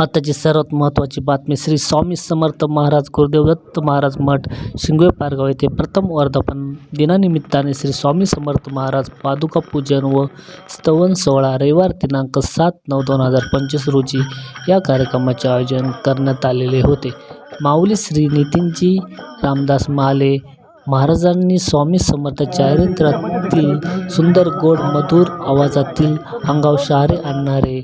आताची सर्वात महत्त्वाची बातमी श्री स्वामी समर्थ महाराज गुरुदेवदत्त महाराज मठ शिंगवे पारगाव येथे प्रथम वर्धापन दिनानिमित्ताने श्री स्वामी समर्थ महाराज पादुका पूजन व स्तवन सोहळा रविवार दिनांक सात नऊ दोन हजार पंचवीस रोजी या कार्यक्रमाचे आयोजन करण्यात आलेले होते. माऊली श्री नितीनजी रामदास महाले महाराजांनी स्वामी समर्थ चारित्र्यातील सुंदर गोड मधुर आवाजातील अंगाव शहारे आणणारे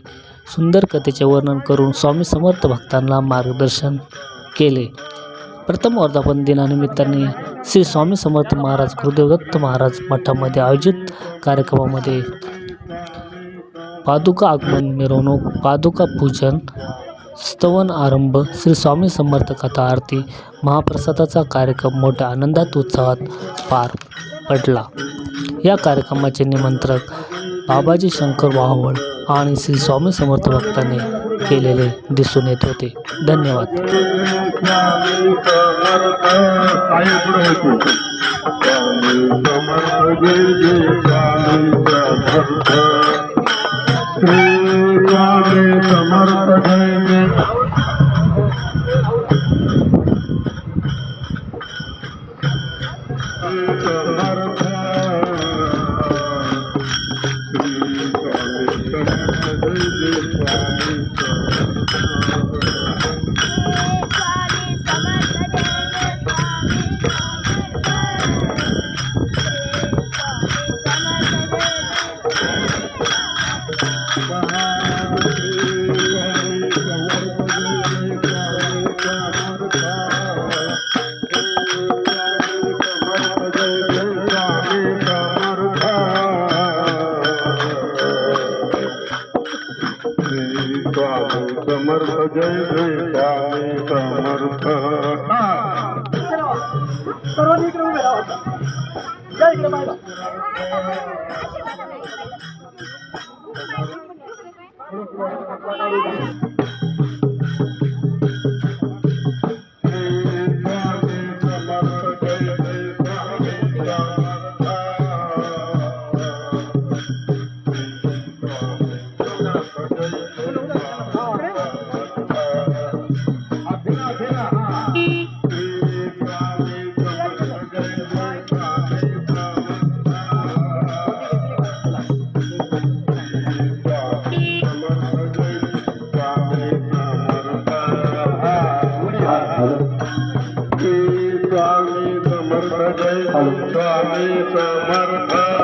सुंदर कथेचे वर्णन करून स्वामी समर्थ भक्तांना मार्गदर्शन केले. प्रथम वर्धापन दिनानिमित्ताने श्री स्वामी समर्थ महाराज गुरुदेवदत्त महाराज मठामध्ये आयोजित कार्यक्रमामध्ये पादुका आगमन मिरवणूक पादुका पूजन स्तवन आरंभ श्री स्वामी समर्थ कथा आरती महाप्रसादाचा कार्यक्रम मोठ्या आनंदात उत्साहात पार पडला. या कार्यक्रमाचे निमंत्रक बाबाजी शंकर वाहवळ श्री स्वामी समर्थ भक्त केलेले दिसून येत होते. धन्यवाद. सर्वांनी इकडे उभे राहा होता या इकडे पाहिला समर्थ जय स्वामी समर्थ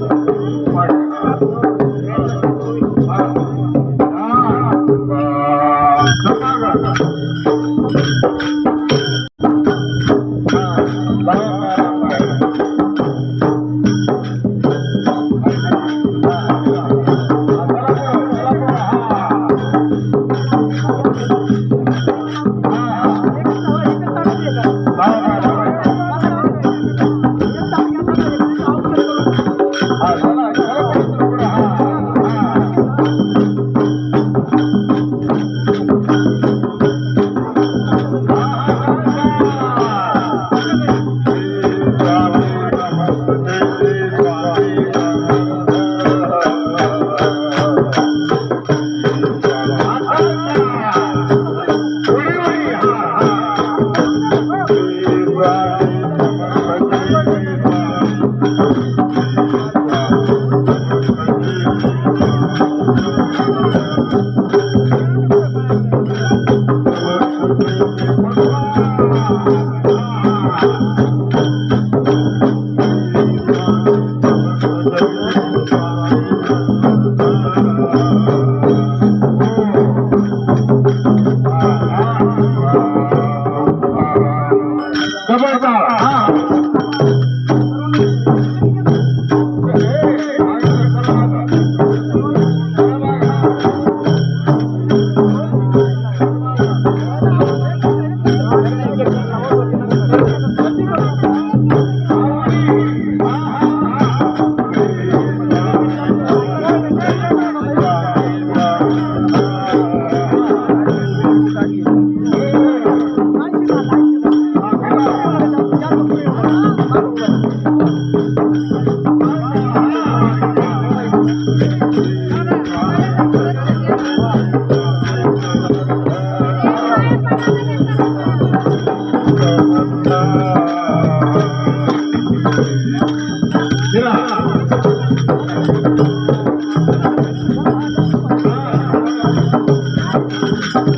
स्वामी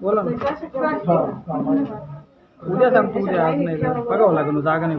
बोला उद्या सांगतो उद्या आज नाही का बघावं लागेल जागा नाही